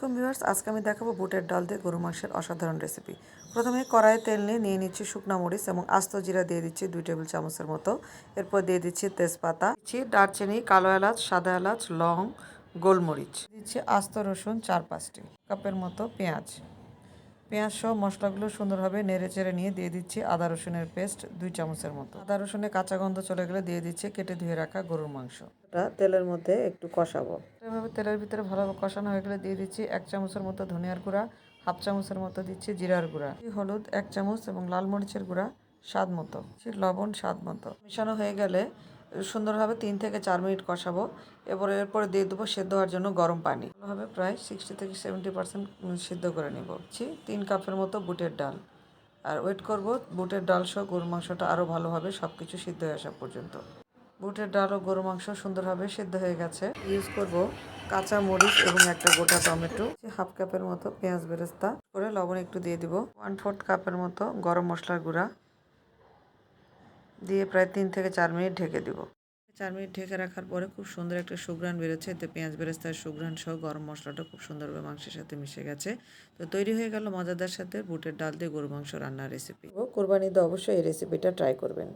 আলাইকুম ভিউয়ার্স, আজকে আমি দেখাবো বুটের ডাল দিয়ে গরু মাংসের অসাধারণ রেসিপি প্রথমে কড়াইয়ে তেল নিয়ে নিয়ে নিচ্ছি শুকনো মরিচ এবং আস্ত জিরা দিয়ে দিচ্ছি দুই টেবিল চামচের মতো। এরপর দিয়ে দিচ্ছি তেজপাতা, দিচ্ছি দারচিনি, কালো এলাচ, সাদা এলাচ, লং, গোলমরিচ। দিচ্ছি আস্ত রসুন চার পাঁচটি কাপের মতো পেঁয়াজ। পেঁয়াজ সহ মশলাগুলো সুন্দরভাবে নেড়ে চেড়ে নিয়ে দিয়ে দিচ্ছি আদা রসুনের পেস্ট দুই চামচের মতো। আদা রসুনের কাঁচা গন্ধ চলে গেলে দিয়ে দিচ্ছি কেটে ধুয়ে রাখা গরুর মাংস। এটা তেলের মধ্যে একটু কষাবো। এভাবে তেলের ভিতরে ভালোভাবে কষানো হয়ে গেলে দিয়ে দিচ্ছি এক চামচের মতো ধনিয়ার গুঁড়া হাফ চামচের মতো দিচ্ছি জিরার গুঁড়া হলুদ এক চামচ এবং লাল মরিচের গুঁড়া স্বাদ মতো। লবণ স্বাদ মতো। মিশানো হয়ে গেলে সুন্দরভাবে তিন থেকে চার মিনিট কষাবো। এরপরে এরপরে দিয়ে দেবো সেদ্ধ হওয়ার জন্য গরম পানি। ভালোভাবে প্রায় সিক্সটি থেকে সেভেন্টি পার্সেন্ট সিদ্ধ করে নেব হচ্ছে তিন কাপের মতো বুটের ডাল। আর ওয়েট করব, বুটের ডাল সহ গরুর মাংসটা আরও ভালোভাবে সব কিছু সিদ্ধ হয়ে আসা পর্যন্ত। বুটের ডাল ও গরু মাংস সুন্দরভাবে সিদ্ধ হয়ে গেছে। ইউজ করব কাঁচা মরিচ এবং একটা গোটা টমেটো। হাফ কাপের মতো পেঁয়াজ বেরেস্তা। করে লবণ একটু দিয়ে দিব। ওয়ান ফোর্থ কাপের মতো গরম মশলার গুঁড়া। দিয়ে প্রায় তিন থেকে চার মিনিট ঢেকে দিব। চার মিনিট ঢেকে রাখার পরে খুব সুন্দর একটা সুগ্রান বেরোচ্ছে। এতে পেঁয়াজ বেরেস্তার সুগ্রান সহ গরম মশলাটা খুব সুন্দরভাবে মাংসের সাথে মিশে গেছে। তো তৈরি হয়ে গেল মজাদার সাথে বুটের ডাল দিয়ে গরু মাংস রান্নার রেসিপি ও কোরবানিতে অবশ্যই এই রেসিপিটা ট্রাই করবেন।